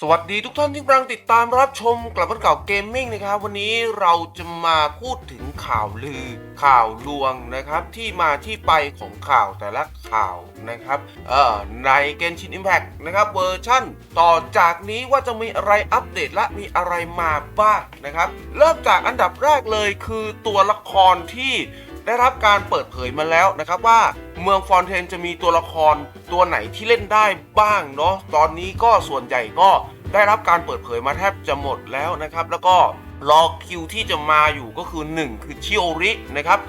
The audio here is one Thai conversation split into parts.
สวัสดีทุกท่านที่กำลังติดตามรับชมกลับมาเก่าเกมมิ่งนะครับ วันนี้เราจะมาพูดถึงข่าวลือ ข่าวลวงนะครับ ที่มาที่ไปของข่าวแต่ละข่าวนะครับเอ่อในเกนชินอิมแพ t นะครับเวอร์ชั่น ต่อจากนี้ว่าจะมีอะไรอัปเดตและมีอะไรมาบ้างนะครับ เริ่มจากอันดับแรกเลยคือตัวละครที่ ได้รับการเปิดเผยมาแล้วนะครับว่าเมืองฟอนเทนจะมีตัวละครตัวไหนที่เล่นได้บ้างเนาะตอนนี้ก็ส่วนใหญ่ก็ได้รับการเปิดเผยมาแทบจะหมดแล้วนะครับ แล้วก็รอคิวที่จะมาอยู่ก็คือ 1 คือชิโอรินะครับ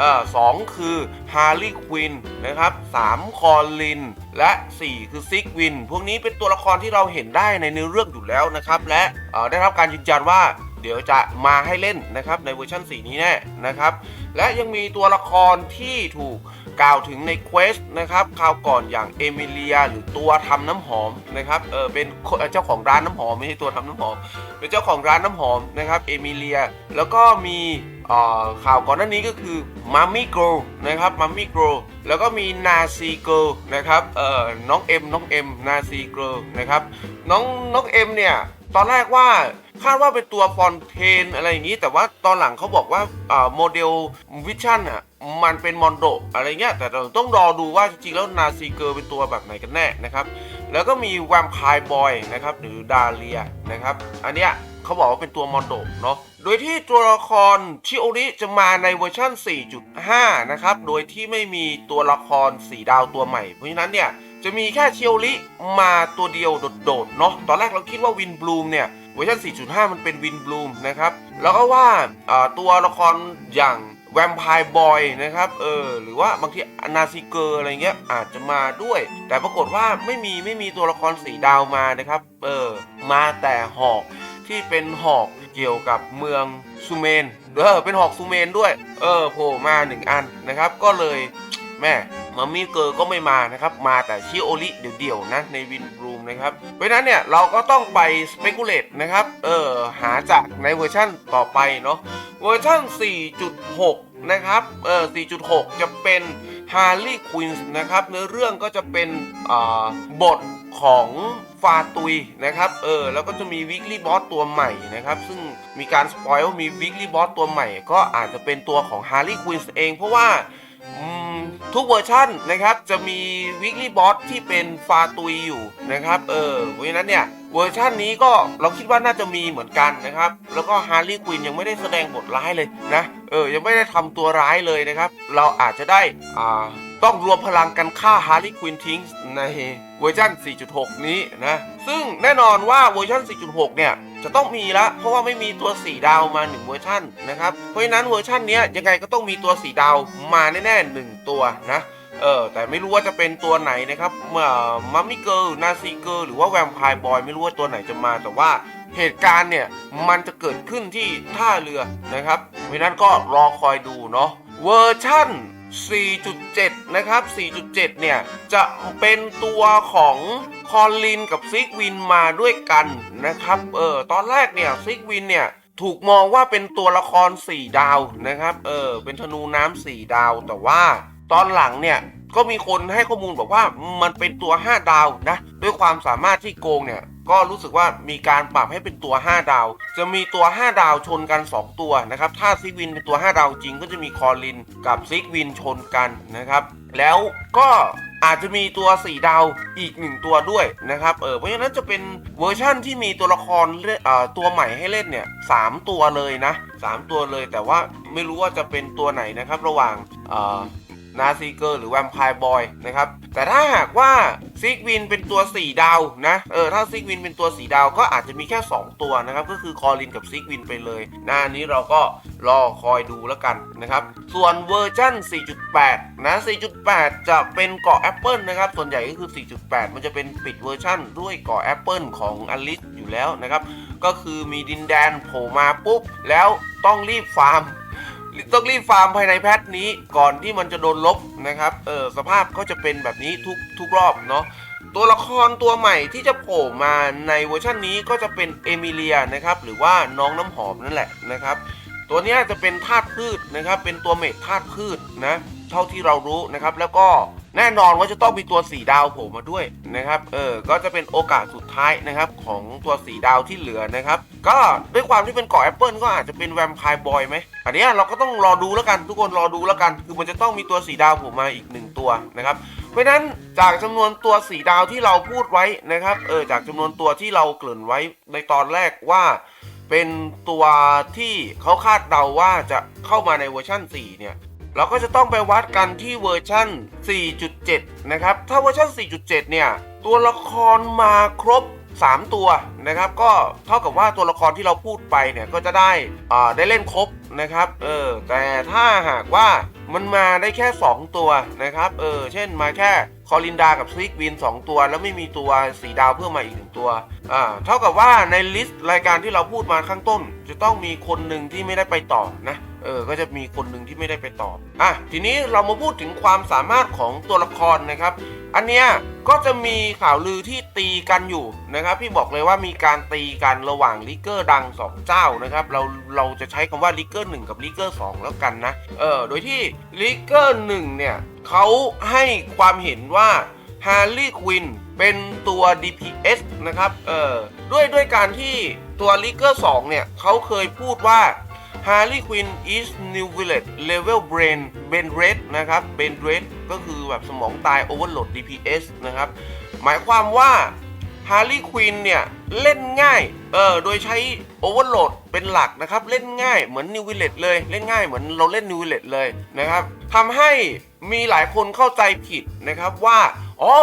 อสองคือฮาร์ลีควินนะครับสามคอลิน และ 4 คือซิกวิน พวกนี้เป็นตัวละครที่เราเห็นได้ในเนื้อเรื่องอยู่แล้วนะครับ และได้รับการยืนยันว่า ดี๋ยวจะมาให้เล่นนะครับในเวอร์ชัน4 นี้แน่นะครับ และยังมีตัวละครที่ถูกกล่าวถึงในเควสนะครับคราวก่อนอย่างเอมิเลียหรือตัวทำน้ำหอมนะครับเออเป็นเจ้าของร้านน้ำหอมไม่ใช่ตัวทำน้ำหอม เป็นเจ้าของร้านน้ำหอมนะครับเอมิเลีย แล้วก็มีข่าวก่อนหน้านี้ก็คือมัมมี่โกลนะครับมัมมี่โกลแล้วก็มีนาซีเกิลนะครับเอ่อน้องเอ็มน้องเอ็มนาซีเกิลนะครับน้องน้องเอ็มเนี่ยตอนแรกว่า คาดว่าเป็นตัวฟอนเทนอะไรอย่างนี้ แต่ว่าตอนหลังเขาบอกว่าโมเดลวิชั่นอะมันเป็นมอนโดอะไรเงี้ยแต่เราต้องรอดูว่าจริงๆแล้วนาซีเกอร์เป็นตัวแบบไหนกันแน่นะครับ แล้วก็มีแวมไพร์บอยนะครับหรือดาเลียนะครับ อันเนี้ยเขาบอกว่าเป็นตัวมอนโดเนาะโดยที่ตัวละครชิโอริจะมาในเวอร์ชัน4.5 นะครับ โดยที่ไม่มีตัวละคร 4 ดาวตัวใหม่ เพราะฉะนั้นเนี่ยจะมีแค่เชียวลิมาตัวเดียวโดดๆเนาะตอนแรกเราคิดว่าวินบลูมเนี่ย เวอร์ชัน4.5 มันเป็นวินบลูมนะครับ แล้วก็ว่าตัวละครอย่างแวมไพร์บอยนะครับเออหรือว่าบางทีนาซิเกอร์อะไรเงี้ยอาจจะมาด้วย แต่ปรากฏว่าไม่มีไม่มีตัวละครสีดาวมานะครับเออมาแต่หอกที่เป็นหอกเกี่ยวกับเมืองซูเมนเออเป็นหอกซูเมนด้วย เออโผล่มาหนึ่งอันนะครับ ก็เลยแม่ มัมมี่เกอร์ก็ไม่มานะครับ มาแต่ชิโอริเดี่ยวๆนะในวินรูมนะครับ เพราะนั้นเนี่ยเราก็ต้องไปสเปกุเลตนะครับ เออหาจากในเวอร์ชั่นต่อไปเนาะ เวอร์ชั่น 4.6 นะครับ เออ 4.6 จะเป็นฮาร์ลีควินส์นะครับ เนื้อเรื่องก็จะเป็นอ่าบทของฟาตุยนะครับ เออ แล้วก็จะมีวิกลี่บอสตัวใหม่นะครับ ซึ่งมีการสปอยว่ามีวิกลี่บอสตัวใหม่ ก็อาจจะเป็นตัวของฮาร์ลีควินส์เองเพราะว่า อืมทุกเวอร์ชันนะครับจะมีวิกฤตบอสที่เป็นฟาตุยอยู่นะครับเออเพราะฉะนั้นเนี่ยเวอร์ชันนี้ก็เราคิดว่าน่าจะมีเหมือนกันนะครับ แล้วก็ฮาร์รี่ควินยังไม่ได้แสดงบทร้ายเลยนะเออยังไม่ได้ทำตัวร้ายเลยนะครับ เราอาจจะได้อ่า ต้องรวมพลังกันฆ่าฮาร์ e ีควินทิ้งในเวอร์ชัน4.6 นี้นะ ซึ่งแน่นอนว่าเวอร์ชัน4.6 เนี่ย จะต้องมีละ เพราะว่าไม่มีตัว 4 ดาวมา 1 เวอร์ชันนะครับ เพราะฉะนั้นเวอร์ชันนี้ยังไงก็ต้องมีตัว 4 ดาวมาแน่ๆ 1 ตัวนะเออแต่ไม่รู้ว่าจะเป็นตัวไหนนะครับเมื่อมัมมี่เกิร์ลนาซีเกิร์ลหรือว่าแวมไพร์บอยไม่รู้ว่าตัวไหนจะมาแต่ว่าเหตุการณ์เนี่ยมันจะเกิดขึ้นที่ท่าเรือนะครับเพราะฉะนั้นก็รอคอยดูเนาะเวอร์ชั่น 4.7 นะครับ 4.7 เนี่ย จะเป็นตัวของคอลินกับซิกวินมาด้วยกันนะครับ เออ ตอนแรกเนี่ยซิกวินเนี่ย ถูกมองว่าเป็นตัวละคร 4 ดาวนะครับ เออ เป็นธนูน้ำ4ดาว แต่ว่าตอนหลังเนี่ยก็มีคนให้ข้อมูลบอกว่ามันเป็นตัว 5 ดาวนะ ด้วยความสามารถที่โกงเนี่ย ก็รู้สึกว่ามีการปรับให้เป็นตัว 5 ดาว จะมีตัว 5 ดาวชนกัน 2 ตัวนะครับ ถ้าซิกวินเป็นตัว 5 ดาวจริงก็จะมีคอลินกับซิกวินชนกันนะครับ แล้วก็อาจจะมีตัว 4 ดาวอีก 1 ตัวด้วยนะครับ เออ เพราะฉะนั้นจะเป็นเวอร์ชั่นที่มีตัวละครเอ่อตัวใหม่ให้เล่นเนี่ยสามตัวเลยนะ 3 ตัวเลยแต่ว่าไม่รู้ว่าจะเป็นตัวไหนนะครับระหว่างเอ่อ นาซีเกอร์หรือแวมไพร์บอยนะครับแต่ถ้าหากว่าซิกวินเป็นตัว 4 ดาวนะเออถ้าซิกวินเป็นตัว4ดาวก็อาจจะมีแค่ 2 ตัวนะครับก็คือคอลินกับซิกวินไปเลยหน้านี้เราก็รอคอยดูแล้วกันนะครับส่วนเวอร์ชัน4.8 นะ 4.8 จะเป็นเกาะแอปเปิลนะครับส่วนใหญ่ก็คือ 4.8 มันจะเป็นปิดเวอร์ชันด้วยเกาะแอปเปิลของอลิสอยู่แล้วนะครับก็คือมีดินแดนโผล่มาปุ๊บแล้วต้องรีบฟาร์ม ต้องรีบฟาร์มภายในแพทนี้ก่อนที่มันจะโดนลบนะครับ เออสภาพก็จะเป็นแบบนี้ทุกทุกรอบเนาะตัวละครตัวใหม่ที่จะโผล่มาในเวอร์ชันนี้ก็จะเป็นเอมิเลียนะครับหรือว่าน้องน้ำหอมนั่นแหละนะครับ ตัวนี้จะเป็นธาตุพืชนะครับ เป็นตัวเมดธาตุพืชนะเท่าที่เรารู้นะครับ แล้วก็ แน่นอนว่าจะต้องมีตัวสีดาวโผล่มาด้วยนะครับ เออ ก็จะเป็นโอกาสสุดท้ายนะครับของตัวสีดาวที่เหลือนะครับ ก็ด้วยความที่เป็นเกาะแอปเปิลก็อาจจะเป็นแวมไพร์บอยไหมอันนี้เราก็ต้องรอดูแล้วกันทุกคนรอดูแล้วกัน คือมันจะต้องมีตัวสีดาวโผล่มาอีกหนึ่งตัวนะครับเพราะนั้นจากจำนวนตัวสีดาวที่เราพูดไว้นะครับ เออจากจำนวนตัวที่เราเกริ่นไว้ในตอนแรกว่า เป็นตัวที่เขาคาดเดาว่าจะเข้ามาในเวอร์ชั่น 4 เนี่ย เราก็จะต้องไปวัดกันที่เวอร์ชั่น 4.7 นะครับ ถ้าเวอร์ชั่น4.7 เนี่ย ตัวละครมาครบ 3 ตัวนะครับ ก็เท่ากับว่าตัวละครที่เราพูดไปเนี่ย ก็จะได้อ่าได้เล่นครบนะครับ เออ แต่ถ้าหากว่า มันมาได้แค่ 2 ตัวนะครับ เออ เช่นมาแค่คอลินดากับซิกวิน2 ตัว แล้วไม่มีตัวสีดาวเพิ่มมาอีกหนึ่งตัว อ่า เท่ากับว่าในลิสต์รายการที่เราพูดมาข้างต้น จะต้องมีคนหนึ่งที่ไม่ได้ไปต่อนะ เออ ก็จะมีคนหนึ่งที่ไม่ได้ไปต่อ อะ ทีนี้เรามาพูดถึงความสามารถของตัวละครนะครับ อันเนี้ยก็จะมีข่าวลือที่ตีกันอยู่นะครับ พี่บอกเลยว่ามีการตีกันระหว่างลิเกอร์ดัง 2 เจ้านะครับ เราเราจะใช้คำว่าลิเกอร์1กับลิเกอร์2แล้วกันนะ เออ โดยที่ลิเกอร์1เนี่ยเขาให้ความเห็นว่าฮาร์ลี่ควินเป็นตัว DPS นะครับ เออด้วยด้วยการที่ตัวลิเกอร์2เนี่ยเขาเคยพูดว่า Harley Quinn is New Village Level Brain Ben Red นะครับ Ben Red ก็คือแบบสมองตาย Overload DPS นะครับ หมายความว่า Harley Quinn เนี่ย เล่นง่าย เออโดยใช้ Overload เป็นหลักนะครับ เล่นง่ายเหมือน New Village เลยเล่นง่ายเหมือนเราเล่น New Village เลยนะครับทำให้มีหลายคนเข้าใจผิดนะครับว่าอ๋อ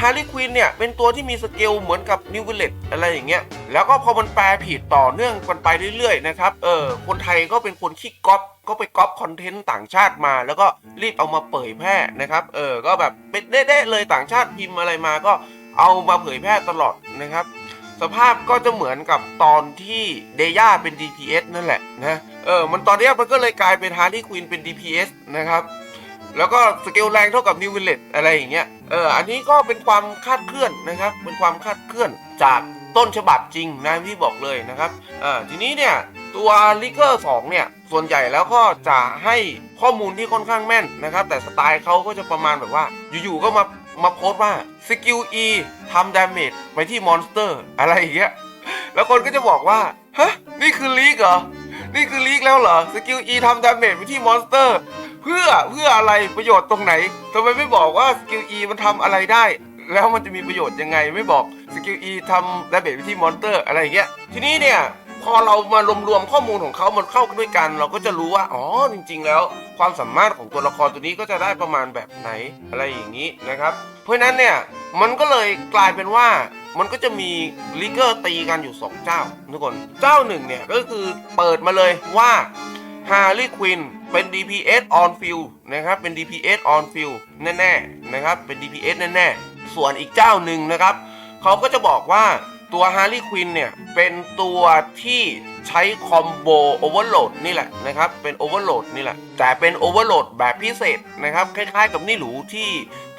ฮาร์ลีควินเนี่ยเป็นตัวที่มีสเกลเหมือนกับนิววิลเลตอะไรอย่างเงี้ยแล้วก็พอมันแปลผิดต่อเนื่องกันไปเรื่อยๆนะครับเออคนไทยก็เป็นคนขี้ก๊อปก็ไปก๊อปคอนเทนต์ต่างชาติมา แล้วก็รีบเอามาเผยแพร่นะครับเออก็แบบเป็นเด้ๆเลยต่างชาติพิมพ์อะไรมาก็ เอามาเผยแพร่ตลอดนะครับ สภาพก็จะเหมือนกับตอนที่เดย่าเป็น DPS นั่นแหละนะเออมันตอนนี้มันก็เลยกลายเป็นฮาร์ลีควินเป็น DPS นะครับแล้วก็สเกลแรงเท่ากับนิววิลเลตอะไรอย่างเงี้ย เออ อันนี้ก็เป็นความคาดเคลื่อนนะครับ เป็นความคาดเคลื่อนจากต้นฉบับจริงนะพี่บอกเลยนะครับเออทีนี้เนี่ยตัวลิเกอร์2เนี่ย ส่วนใหญ่แล้วก็จะให้ข้อมูลที่ค่อนข้างแม่นนะครับ แต่สไตล์เขาก็จะประมาณแบบว่า อยู่ๆก็มา มาโพสต์ว่าสกิล E ทำดาเมจไปที่มอนสเตอร์อะไรอย่างเงี้ยแล้วคนก็จะบอกว่าฮะนี่คือลีกเหรอ นี่คือลีกแล้วเหรอสกิล E ทำดาเมจไปที่มอนสเตอร์เพื่อเพื่ออะไรประโยชน์ตรงไหนทำไมไม่บอกว่าสกิล E มันทำอะไรได้ แล้วมันจะมีประโยชน์ยังไงไม่บอกสกิล E ทำดาเมจไปที่มอนสเตอร์อะไรอย่างเงี้ยทีนี้เนี่ย พอเรามารวมๆข้อมูลของเขามันเข้ากันด้วยกัน เราก็จะรู้ว่าอ๋อจริง ๆ แล้ว ความสามารถของตัวละครตัวนี้ก็จะได้ประมาณแบบไหนอะไรอย่างนี้นะครับ เพราะฉะนั้นเนี่ยมันก็เลยกลายเป็นว่ามันก็จะมีลิเกอร์ตีกันอยู่ 2 เจ้าทุกคนเจ้าหนึ่งเนี่ยก็คือเปิดมาเลยว่าฮาร์ลีควินเป็น DPS on field นะครับ เป็น DPS on field แน่ๆนะครับ เป็น DPS แน่ๆ ส่วนอีกเจ้าหนึ่งนะครับ เขาก็จะบอกว่า ตัวฮาร์ลีควินเนี่ยเป็นตัวที่ใช้คอมโบโอเวอร์โหลดนี่แหละนะครับ เป็นโอเวอร์โหลดนี่แหละ แต่เป็นโอเวอร์โหลดแบบพิเศษนะครับ คล้ายๆกับนี่หรูที่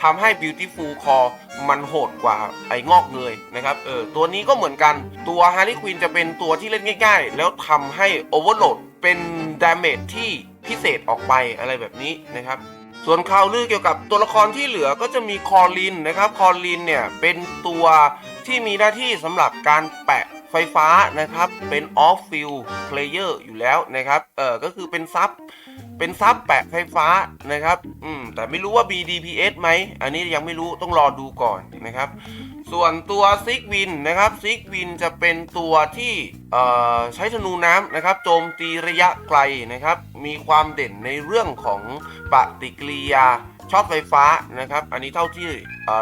ทำให้ Beautiful Core มันโหดกว่าไอ้งอกเงยนะครับ เออ ตัวนี้ก็เหมือนกัน ตัวฮาร์ลีควินจะเป็นตัวที่เล่นง่ายๆ แล้วทำให้โอเวอร์โหลดเป็นดาเมจที่พิเศษออกไปอะไรแบบนี้นะครับส่วนข่าวลือเกี่ยวกับตัวละครที่เหลือก็จะมีคอลินนะครับ คอลินเนี่ยเป็นตัว ที่มีหน้าที่สำหรับการแปะไฟฟ้านะครับ เป็นออฟฟิลเพลเยอร์อยู่แล้วนะครับ เออก็คือเป็นซับ เป็นซับแปะไฟฟ้านะครับ อืม แต่ไม่รู้ว่า BDPS ไหม อันนี้ยังไม่รู้ต้องรอดูก่อนนะครับ ส่วนตัวซิกวินนะครับซิกวินจะเป็นตัวที่เอ่อใช้ธนูน้ำนะครับ โจมตีระยะไกลนะครับ มีความเด่นในเรื่องของปฏิกิริยา ช็อตไฟฟ้านะครับ อันนี้เท่าที่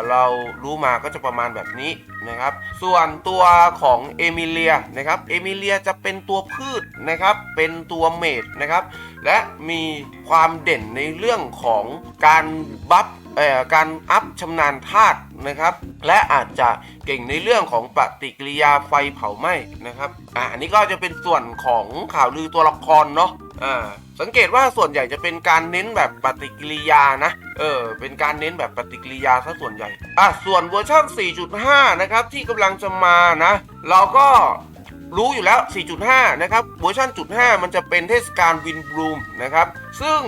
เรารู้มาก็จะประมาณแบบนี้นะครับ ส่วนตัวของเอมิเลียนะครับเอมิเลียจะเป็นตัวพืชนะครับ เป็นตัวเมดนะครับ และมีความเด่นในเรื่องของการบัฟเอ่อการอัพชำนาญธาตุนะครับ และอาจจะเก่งในเรื่องของปฏิกิริยาไฟเผาไหม้นะครับอ่าอันนี้ก็จะเป็นส่วนของข่าวลือตัวละครเนาะ อ่าสังเกตว่าส่วนใหญ่จะเป็นการเน้นแบบปฏิกิริยานะ เออ เป็นการเน้นแบบปฏิกิริยาซะส่วนใหญ่ อะ ส่วนเวอร์ชัน4.5 นะครับ ที่กำลังจะมานะ เราก็รู้อยู่แล้ว 4.5 นะครับ เวอร์ชันจุด5มันจะเป็นเทศกาลวินบลูมนะครับ ซึ่ง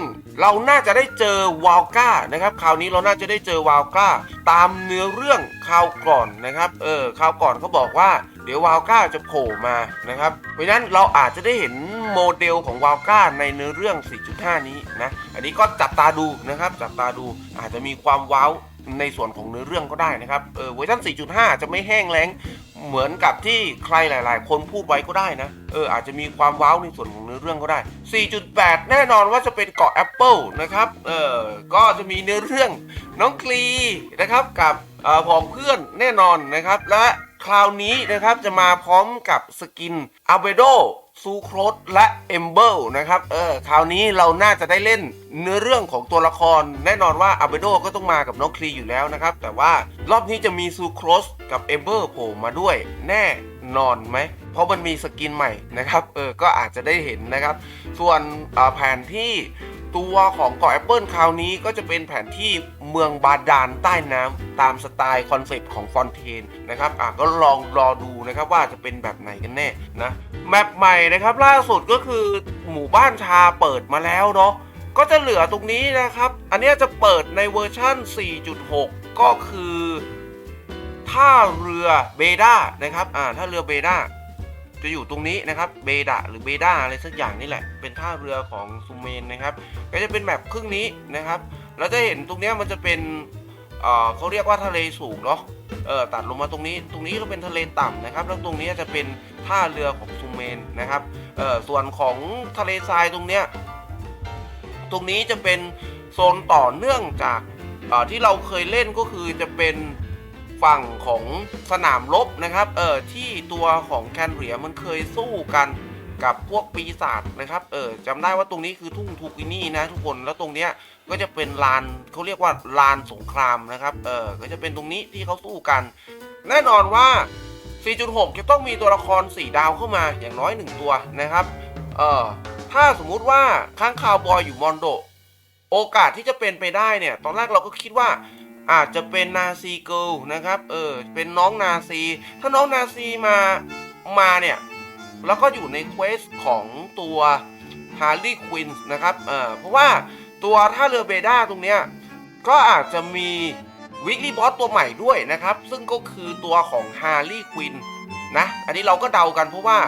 เราน่าจะได้เจอวาลก้านะครับ คราวนี้เราน่าจะได้เจอวาลก้า ตามเนื้อเรื่องคราวก่อนนะครับ เออ คราวก่อนเขาบอกว่า เดี๋ยววาลก้าจะโผล่มานะครับ เพราะฉะนั้นเราอาจจะได้เห็นโมเดลของวาลก้าในเนื้อเรื่อง 4.5 นี้นะ อันนี้ก็จับตาดูนะครับ จับตาดูอาจจะมีความว้าวในส่วนของเนื้อเรื่องก็ได้นะครับ เออเวอร์ชัน4.5 จะไม่แห้งแล้งเหมือนกับที่ใครหลาย ๆ คนพูดไว้ก็ได้นะ เอออาจจะมีความว้าวในส่วนของเนื้อเรื่องก็ได้ 4.8 แน่นอนว่าจะเป็นเกาะแอปเปิลนะครับ เออก็จะมีเนื้อเรื่องน้องคลีนะครับกับออผองเพื่อนแน่นอนนะครับและ คราวนี้นะครับจะมาพร้อมกับสกินอาเบโดซูโครสและเอมเบิลนะครับเออคราวนี้เราน่าจะได้เล่นเนื้อเรื่องของตัวละคร แน่นอนว่าอาเบโดก็ต้องมากับน้องคลีอยู่แล้วนะครับ แต่ว่ารอบนี้จะมีซูโครสกับเอมเบิลโผล่มาด้วย แน่นอนไหม เพราะมันมีสกินใหม่นะครับเออก็อาจจะได้เห็นนะครับ ส่วนเอ่อแผนที่ ตัวของเกาะแอปเปิลคราวนี้ก็จะเป็นแผนที่เมืองบาดาลใต้น้ำตามสไตล์คอนเซปต์ของฟอนเทนนะครับอะก็ลองรอดูนะครับว่าจะเป็นแบบไหนกันแน่นะแมปใหม่นะครับล่าสุดก็คือหมู่บ้านชาเปิดมาแล้วเนาะก็จะเหลือตรงนี้นะครับ อันนี้จะเปิดในเวอร์ชั่น 4.6 ก็คือท่าเรือเบด้านะครับ อ่าท่าเรือเบด้า จะอยู่ตรงนี้นะครับเบดาหรือเบด้าอะไรสักอย่างนี่แหละ เป็นท่าเรือของซูเมนนะครับ ก็จะเป็นแบบครึ่งนี้นะครับแล้วจะเห็นตรงนี้มันจะเป็นเเขาเรียกว่าทะเลสูงเนาะเออตัดลงมาตรงนี้ ตรงนี้ก็เป็นทะเลต่ำนะครับ แล้วตรงนี้จะเป็นท่าเรือของซูเมนนะครับเออส่วนของทะเลทรายตรงเนี้ย ตรงนี้จะเป็นโซนต่อเนื่องจากที่เราเคยเล่นก็คือจะเป็น ฝั่งของสนามรบนะครับ เออที่ตัวของแคนเรียมันเคยสู้กันกับพวกปีศาจนะครับ เออจำได้ว่าตรงนี้คือทุ่งทูกินี่นะทุกคน แล้วตรงเนี้ยก็จะเป็นลานเขาเรียกว่าลานสงครามนะครับ เออก็จะเป็นตรงนี้ที่เขาสู้กัน แน่นอนว่า 4.6 จะต้องมีตัวละคร 4 ดาวเข้ามาอย่างน้อย 1 ตัวนะครับ เออถ้าสมมุติว่าค้างคาวบอยอยู่มอนโด โอกาสที่จะเป็นไปได้เนี่ย ตอนแรกเราก็คิดว่า อาจจะเป็นนาซีเกิลนะครับ เออ เป็นน้องนาซี ถ้าน้องนาซีมา มาเนี่ย แล้วก็อยู่ในเควสของตัวฮาร์ลีควินนะครับ เออเพราะว่าตัวท่าเรือเบด้าตรงเนี้ย ก็อาจจะมีวิกฤ y บอสตัวใหม่ด้วยนะครับ ซึ่งก็คือตัวของฮาร์ลีควินนะ อันนี้เราก็เดากันเพราะว่า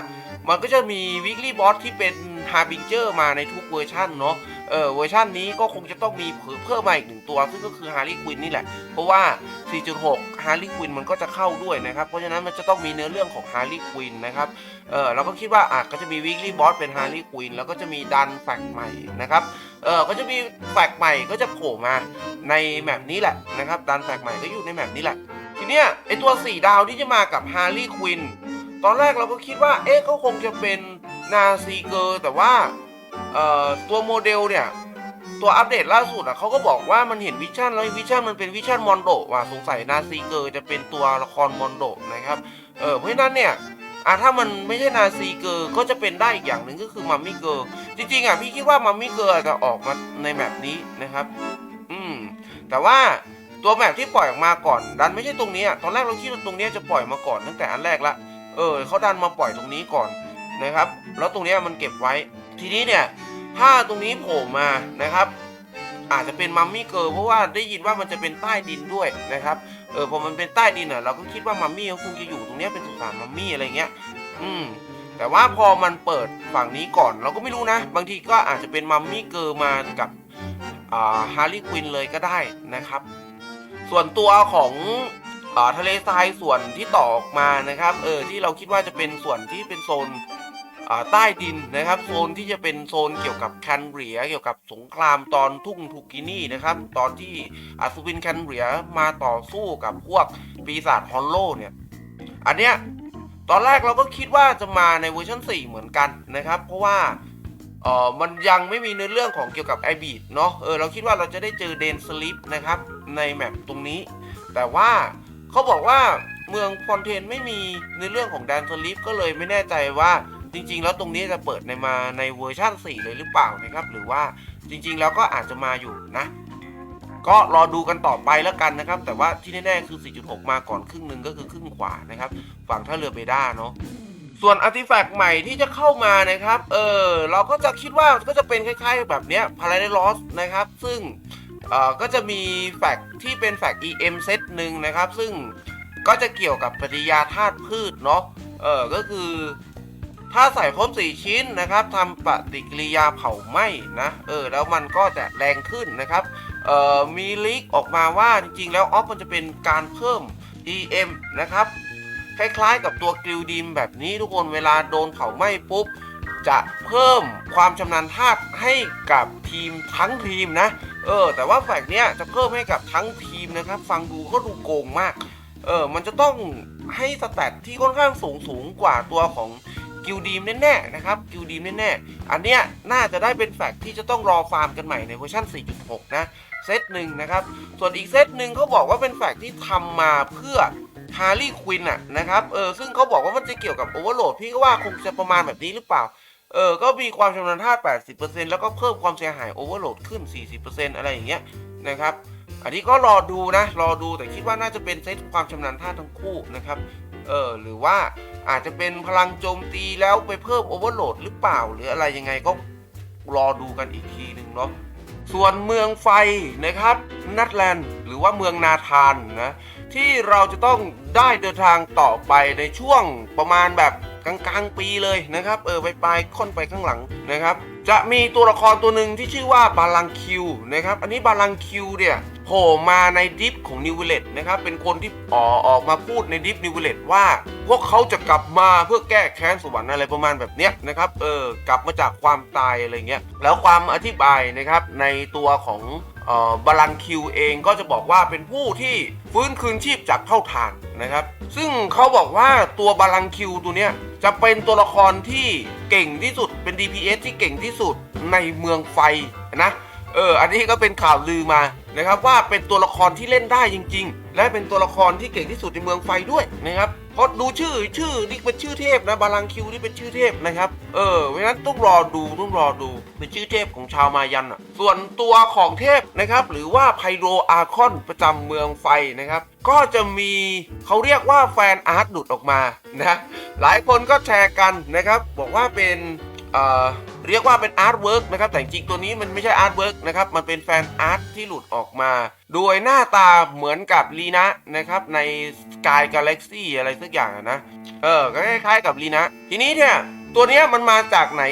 มันก็จะมีวิกฤ y บอสที่เป็นฮาร์บิงเจอร์มาในทุกเวอร์ชันเนาะ เออเวอร์ชันนี้ก็คงจะต้องมีเพิ่มมาอีกหนึ่งตัว ซึ่งก็คือฮาร์ลีควินนี่แหละ เพราะว่า 4.6 ฮาร์ลีควินมันก็จะเข้าด้วยนะครับ เพราะฉะนั้นมันจะต้องมีเนื้อเรื่องของฮาร์ลีควินนะครับ เออเราก็คิดว่าอาจก็จะมีวิกฤ y บอสเป็นฮาร์ลีควินแล้วก็จะมีดันแฟกใหม่นะครับเออก็จะมีแฟกใหม่ก็จะโผล่มาในแมปนี้แหละนะครับดันแฟกใหม่ก็อยู่ในแมปนี้แหละ ทีเนี้ยไอตัว 4 ดาวที่จะมากับฮาร์ลีควินตอนแรกเราก็คิดว่าเอ๊ะเขาคงจะเป็นนาซีเกอร์แต่ว่า ตัวโมเดลเนี่ยตัวอัปเดตล่าสุดอะเขาก็บอกว่ามันเห็นวิชั่นแล้ววิชั่นมันเป็นวิชั่นมอนโดว่ะสงสัยนาซีเกอร์จะเป็นตัวละครมอนโดนะครับเออเพราะฉะนั้นเนี่ยอะถ้ามันไม่ใช่นาซีเกอร์ก็จะเป็นได้อีกอย่างหนึ่งก็คือมัมมี่เกอร์จริงๆอะพี่คิดว่ามัมมี่เกอร์จะออกมาในแมปนี้นะครับ อืมแต่ว่าตัวแมปที่ปล่อยออกมาก่อน ดันไม่ใช่ตรงนี้อะตอนแรกเราคิดว่าตรงนี้จะปล่อยมาก่อนตั้งแต่อันแรกละเออเขาดันมาปล่อยตรงนี้ก่อนนะครับ แล้วตรงนี้มันเก็บไว้ ทีนี้เนี่ยถ้าตรงนี้โผล่มานะครับ อาจจะเป็นมัมมี่เกิร์ลเพราะว่าได้ยินว่ามันจะเป็นใต้ดินด้วยนะครับเออพอมันเป็นใต้ดินอะเราก็คิดว่ามัมมี่เขาคงจะอยู่ตรงนี้เป็นสุสานมัมมี่อะไรเงี้ย อืมแต่ว่าพอมันเปิดฝั่งนี้ก่อน เราก็ไม่รู้นะ บางทีก็อาจจะเป็นมัมมี่เกิร์ลมากับอ่าฮาร์ลีควินเลยก็ได้นะครับ ส่วนตัวของอาทะเลทรายส่วนที่ต่อออกมานะครับ เออที่เราคิดว่าจะเป็นส่วนที่เป็นโซน ใต้ดินนะครับ โซนที่จะเป็นโซนเกี่ยวกับแคนเรียเกี่ยวกับสงครามตอนทุ่งทูกินี่นะครับ ตอนที่อัศวินแคนเรียมาต่อสู้กับพวกปีศาจฮอลโลเนี่ย อันเนี้ยตอนแรกเราก็คิดว่าจะมาในเวอร์ชัน4 เหมือนกันนะครับ เพราะว่าเออมันยังไม่มีเนื้อเรื่องของเกี่ยวกับไอบีดเนาะเออเราคิดว่าเราจะได้เจอเดนสลิปนะครับในแมปตรงนี้ แต่ว่าเขาบอกว่าเมืองฟอนเทนไม่มีเนื้อเรื่องของแดนสลิปก็เลยไม่แน่ใจว่า จริง ๆ แล้วตรงนี้จะเปิดในมาในเวอร์ชั่น 4 เลยหรือเปล่านะครับ หรือว่าจริง ๆ แล้วก็อาจจะมาอยู่นะ ก็รอดูกันต่อไปแล้วกันนะครับ แต่ว่าที่แน่ๆคือ 4.6 มาก่อนครึ่งหนึ่งก็คือครึ่งขวานะครับ ฝั่งท่าเรือเบด้าเนาะส่วนอาร์ติแฟกต์ใหม่ที่จะเข้ามานะครับ เออเราก็จะคิดว่าก็จะเป็นคล้าย ๆ แบบเนี้ยพาราเดลอสนะครับ ซึ่งเอ่อก็จะมีแฟกต์ที่เป็นแฟกต์ EM เซตหนึ่งนะครับ ซึ่งก็จะเกี่ยวกับปฏิยาธาตุพืชเนาะเออก็คือ ถ้าใส่ครบ 4 ชิ้นนะครับทำปฏิกิริยาเผาไหม้นะเออแล้วมันก็จะแรงขึ้นนะครับเอ่อมีลิกออกมาว่าจริงๆ แล้วออฟมันจะเป็นการเพิ่ม EM นะครับคล้ายๆ กับตัวกริลดิมแบบนี้ทุกคนเวลาโดนเผาไหม้ปุ๊บ จะเพิ่มความชำนาญธาตุให้กับทีมทั้งทีมนะ เออ แต่ว่าแฟกเนี้ยจะเพิ่มให้กับทั้งทีมนะครับ ฟังดูก็ดูโกงมาก เออ มันจะต้องให้สแตทที่ค่อนข้างสูงสูงกว่าตัวของ กิลดีมแน่ๆนะครับกิลดีมแน่ๆอันเนี้ยน่าจะได้เป็นแฟกที่จะต้องรอฟาร์มกันใหม่ในเวอร์ชัน4.6 นะเซตหนึ่งนะครับ ส่วนอีกเซตหนึ่งเขาบอกว่าเป็นแฟกที่ทำมาเพื่อฮาร์ลี่ควินอะนะครับ เออ ซึ่งเขาบอกว่ามันจะเกี่ยวกับโอเวอร์โหลด พี่ก็ว่าคงจะประมาณแบบนี้หรือเปล่า เออ ก็มีความชำนาญธา80%แล้วก็เพิ่มความเสียหายโอเวอร์โหลดขึ้น 40%อะไรอย่างเงี้ยนะครับ อันนี้ก็รอดูนะ รอดูแต่คิดว่าน่าจะเป็นเซตความชำนาญธาทั้งคู่นะครับ เออหรือว่าอาจจะเป็นพลังโจมตีแล้วไปเพิ่มโอเวอร์โหลดหรือเปล่า หรืออะไรยังไงก็รอดูกันอีกทีหนึ่งเนาะส่วนเมืองไฟนะครับนัทแลนด์หรือว่าเมืองนาธานนะที่เราจะต้องได้เดินทางต่อไปในช่วงประมาณแบบกลางๆปีเลยนะครับ เออไปปลายๆค่อนไปข้างหลังนะครับ จะมีตัวละครตัวหนึ่งที่ชื่อว่าบาลังคิวนะครับ อันนี้บาลังคิวเนี่ย โผล่มาในดิฟของนิวเวเลตนะครับ เป็นคนที่ออออกมาพูดในดิฟนิวเวเลตว่า พวกเขาจะกลับมาเพื่อแก้แค้นสวรรค์อะไรประมาณแบบเนี้ยนะครับ เออกลับมาจากความตายอะไรเงี้ย แล้วความอธิบายนะครับในตัวของเอ่อบาลังคิวเองก็จะบอกว่าเป็นผู้ที่ฟื้นคืนชีพจากเท่าฐานนะครับ ซึ่งเขาบอกว่าตัวบาลังคิวตัวเนี้ยจะเป็นตัวละครที่เก่งที่สุดเป็น DPS ที่เก่งที่สุดในเมืองไฟนะ เอออันนี้ก็เป็นข่าวลือมานะครับว่าเป็นตัวละครที่เล่นได้จริง ๆ และเป็นตัวละครที่เก่งที่สุดในเมืองไฟด้วยนะครับเพราะดูชื่อชื่อนี่เป็นชื่อเทพนะบาลังคิวนี่เป็นชื่อเทพนะครับเออเพราะฉะนั้นต้องรอดูต้องรอดูเป็นชื่อเทพของชาวมายันอะส่วนตัวของเทพนะครับหรือว่าไพโรอาคอนประจำเมืองไฟนะครับก็จะมีเขาเรียกว่าแฟนอาร์ตหลุดออกมานะหลายคนก็แชร์กันนะครับบอกว่าเป็น เเรียกว่าเป็นอาร์ตเวิร์กนะครับแต่จริงตัวนี้มันไม่ใช่อาร์ตเวิร์กนะครับมันเป็นแฟนอาร์ตที่หลุดออกมา โดยหน้าตาเหมือนกับลีนะนะครับใน Sky Galaxy อะไรสักอย่างนะ เออคล้ายๆกับลีนะ ทีนี้เนี่ย ตัวนี้มันมาจากไหน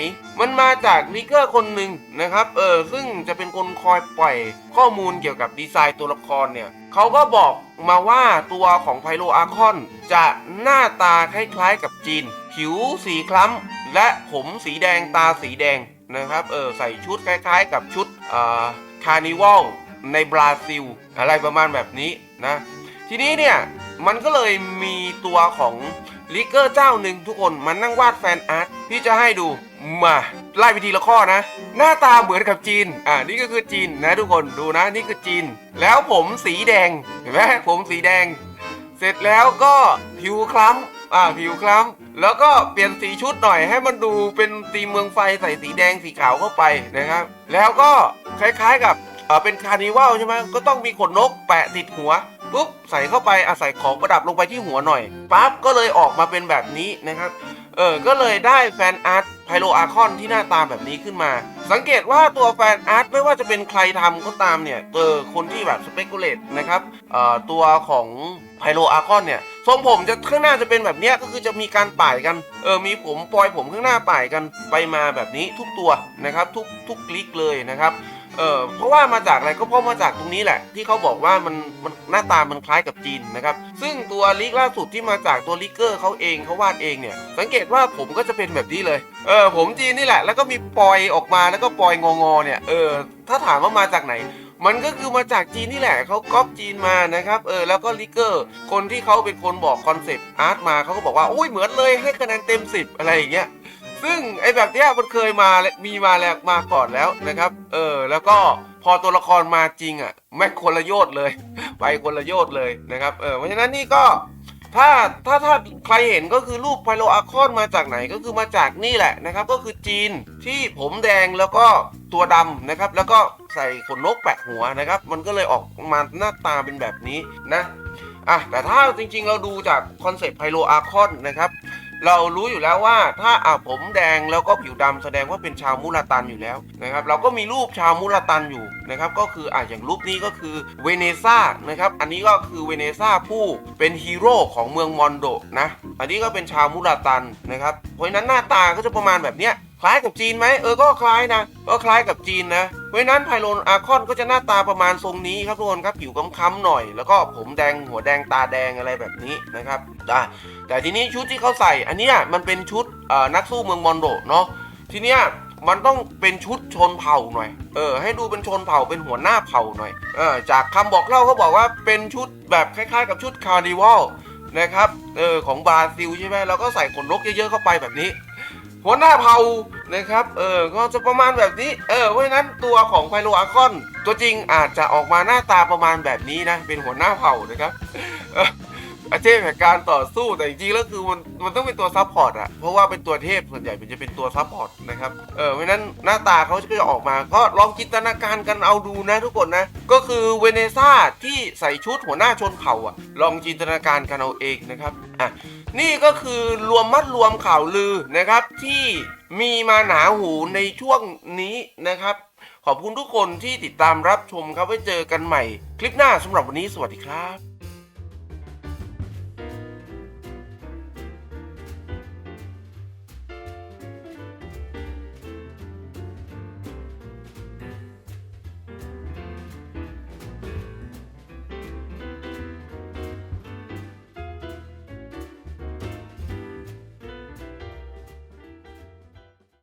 มันมาจากลิเกอร์คนหนึ่งนะครับ เออ ซึ่งจะเป็นคนคอยปล่อยข้อมูลเกี่ยวกับดีไซน์ตัวละครเนี่ย เขาก็บอกมาว่าตัวของไพโลอาคอน จะหน้าตาคล้ายๆกับจีน ผิวสีคล้ำ และผมสีแดงตาสีแดงนะครับ เออ ใส่ชุดคล้ายๆ กับชุดเอ่อคาร์นิวัลในบราซิล อะไรประมาณแบบนี้นะ ทีนี้เนี่ย มันก็เลยมีตัวของ ลิเกอร์เจ้าหนึ่งทุกคนมันนั่งวาดแฟนอาร์ตพี่จะให้ดูมาไล่วิธีละข้อนะ หน้าตาเหมือนกับจีนอ่านี่ก็คือจีนนะทุกคนดูนะนี่คือจีน แล้วผมสีแดงเห็นไหมผมสีแดง เสร็จแล้วก็ผิวคล้ำอ่าผิวคล้ำแล้วก็เปลี่ยนสีชุดหน่อยให้มันดูเป็นตีเมืองไฟใส่สีแดงสีขาวเข้าไปนะครับ แล้วก็คล้ายๆกับเป็นคาร์นิวัลใช่ไหมก็ต้องมีขนนกแปะติดหัว ปุ๊บใส่เข้าไปอาศัยของประดับลงไปที่หัวหน่อยปั๊บก็เลยออกมาเป็นแบบนี้นะครับ เออก็เลยได้แฟนอาร์ตไพโลอาคอนที่หน้าตาแบบนี้ขึ้นมา สังเกตว่าตัวแฟนอาร์ตไม่ว่าจะเป็นใครทำก็ตามเนี่ยเออคนที่แบบสเปกุเลตนะครับเอ่อตัวของไพโลอาคอนเนี่ยทรงผมจะข้างหน้าจะเป็นแบบนี้ก็คือจะมีการป่ายกันเออมีผมปล่อยผมข้างหน้าป่ายกันไปมาแบบนี้ทุกตัวนะครับทุกทุกคลิกเลยนะครับ เออเพราะว่ามาจากอะไรก็เพราะมาจากตรงนี้แหละ ที่เขาบอกว่ามันมันหน้าตามันคล้ายกับจีนนะครับ ซึ่งตัวลิกล่าสุดที่มาจากตัวลิกเกอร์เขาเองเขาวาดเองเนี่ย สังเกตว่าผมก็จะเป็นแบบนี้เลย เออ ผมจีนนี่แหละ แล้วก็มีปลอยออกมาแล้วก็ปลอยงองอเนี่ย เออ ถ้าถามว่ามาจากไหนมันก็คือมาจากจีนนี่แหละเขาก๊อปจีนมานะครับเออแล้วก็ลิกเกอร์ คนที่เขาเป็นคนบอกคอนเซปต์อาร์ตมาเขาก็บอกว่าโอ้ยเหมือนเลยให้คะแนนเต็ม 10 อะไรอย่างเงี้ย ซึ่งไอ้แบบเนี้ยมันเคยมาและมีมาแล้วมาก่อนแล้วนะครับ เออ แล้วก็พอตัวละครมาจริงอะแม่งคนละโยชน์เลย ไปคนละโยชน์เลยนะครับเออเพราะฉะนั้นนี่ก็ถ้าถ้าถ้าใครเห็นก็คือรูปไพโลอาคอนมาจากไหนก็คือมาจากนี่แหละนะครับ ก็คือจีนที่ผมแดงแล้วก็ตัวดำนะครับ แล้วก็ใส่ขนนกแปะหัวนะครับ มันก็เลยออกมาหน้าตาเป็นแบบนี้นะอะแต่ถ้าจริงๆเราดูจากคอนเซปต์ไพโลอาคอนนะครับ เรารู้อยู่แล้วว่าถ้าอ่าผมแดงแล้วก็ผิวดำแสดงว่าเป็นชาวมุราตันอยู่แล้วนะครับเราก็มีรูปชาวมุราตันอยู่นะครับก็คืออ่าอย่างรูปนี้ก็คือเวเนซ่านะครับอันนี้ก็คือเวเนซ่าผู้เป็นฮีโร่ของเมืองมอนโดนะอันนี้ก็เป็นชาวมุราตันนะครับเพราะฉะนั้นหน้าตาก็จะประมาณแบบเนี้ย คล้ายกับจีนไหมเออก็คล้ายนะ ก็คล้ายกับจีนนะเพราะนั้นไพโลนอาคอนก็จะหน้าตาประมาณทรงนี้ครับทุกคนครับผิวค้ำๆหน่อย แล้วก็ผมแดงหัวแดงตาแดงอะไรแบบนี้นะครับได้แต่ทีนี้ชุดที่เขาใส่อันนี้มันเป็นชุดนักสู้เมืองมอนโดเนาะทีเนี้ยมันต้องเป็นชุดชนเผ่าหน่อย เออ ให้ดูเป็นชนเผ่าเป็นหัวหน้าเผ่าหน่อย เออ จากคำบอกเล่าเขาบอกว่าเป็นชุดแบบคล้าย ๆ กับชุดคาร์นิวัลนะครับ เออ ของบราซิลใช่ไหมแล้วก็ใส่ขนนกเยอะๆเข้าไปแบบนี้ หัวหน้าเผ่านะครับ เออ ก็จะประมาณแบบนี้ เออ เพราะฉะนั้นตัวของไพโลอาคอน ตัวจริงอาจจะออกมาหน้าตาประมาณแบบนี้นะ เป็นหัวหน้าเผ่านะครับ อาเทพแห่งการต่อสู้แต่จริงๆแล้วคือมันมันต้องเป็นตัวซับพอร์ตอะเพราะว่าเป็นตัวเทพส่วนใหญ่มันจะเป็นตัวซับพอร์ตนะครับเออเพราะฉะนั้นหน้าตาเขาก็จะออกมาก็ลองจินตนาการกันเอาดูนะทุกคนนะ ก็คือเวเนซ่าที่ใส่ชุดหัวหน้าชนเผ่าอะลองจินตนาการกันเอาเองนะครับอะนี่ก็คือรวมมัดรวมข่าวลือนะครับที่มีมาหนาหูในช่วงนี้นะครับ ขอบคุณทุกคนที่ติดตามรับชมครับไว้เจอกันใหม่ คลิปหน้าสำหรับวันนี้สวัสดีครับ